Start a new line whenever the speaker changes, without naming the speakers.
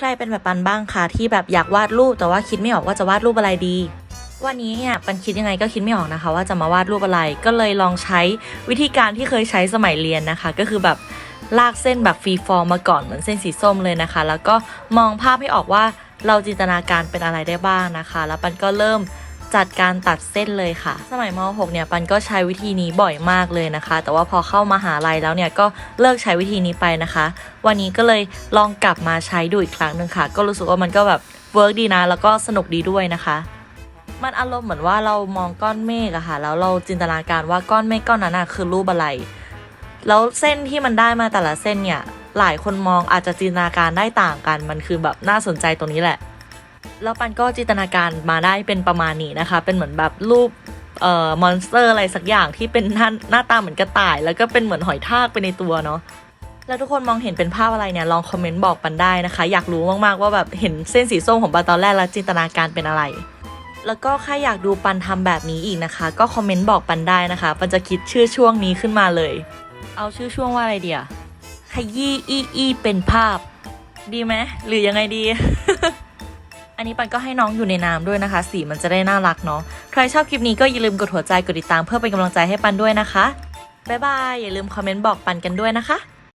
ใครเป็นแบบปันบ้างคะที่แบบอยากวาดรูปแต่ว่าคิดไม่ออกว่าจะวาดรูปอะไรดี วันนี้เนี่ยปันคิดยังไงก็คิดไม่ออกนะคะ ว่าจะมาวาดรูปอะไรก็เลยลองใช้วิธีการที่เคยใช้สมัยเรียนนะคะ ก็คือแบบลากเส้นแบบฟรีฟอร์มมาก่อนเหมือนเส้นสีส้มเลยนะคะ แล้วก็มองภาพให้ออกว่าเราจินตนาการเป็นอะไรได้บ้างนะคะ แล้วปันก็เริ่ม จัดการตัดเส้นเลยค่ะ สมัยม .6 เนี่ยปันก็ใช้วิธีนี้บ่อยมากเลยนะคะ แต่ว่าพอเข้ามาหาลัยแล้วเนี่ยก็เลิกใช้วิธีนี้ไปนะคะ วันนี้ก็เลยลองกลับมาใช้ดูอีกครั้งหนึ่งค่ะ ก็รู้สึกว่ามันก็แบบเวิร์กดีนะ แล้วก็สนุกดีด้วยนะคะมันอารมณ์เหมือนว่าเรามองก้อนเมฆอะค่ะ แล้วเราจินตนาการว่าก้อนเมฆก้อนนั้นอะคือรูปอะไร แล้วเส้นที่มันได้มาแต่ละเส้นเนี่ย หลายคนมองอาจจะจินตนาการได้ต่างกัน มันคือแบบน่าสนใจตรงนี้แหละ แล้วปันก็จินตนาการมาได้เป็นประมาณนี้นะคะ เป็นเหมือนแบบรูปเอ่อมอนสเตอร์อะไรสักอย่างที่เป็นหน้าหน้าตาเหมือนกระต่าย แล้วก็เป็นเหมือนหอยทากไปในตัวเนาะแล้วทุกคนมองเห็นเป็นภาพอะไรเนี่ยลองคอมเมนต์บอกปันได้นะคะ อยากรู้มากๆว่าแบบเห็นเส้นสีส้มของปันตอนแรกแล้วจินตนาการเป็นอะไร แล้วก็ใครอยากดูปันทำแบบนี้อีกนะคะ ก็คอมเมนต์บอกปันได้นะคะปันจะคิดชื่อช่วงนี้ขึ้นมาเลย เอาชื่อช่วงว่าอะไรเดียขยี้อีอีเป็นภาพ ดีไหมหรือยังไงดี อันนี้ปันก็ให้น้องอยู่ในน้ำด้วยนะคะ สีมันจะได้น่ารักเนาะ ใครชอบคลิปนี้ก็อย่าลืมกดหัวใจกดติดตามเพื่อเป็นกำลังใจให้ปันด้วยนะคะ บ๊ายบาย อย่าลืมคอมเมนต์บอกปันกันด้วยนะคะ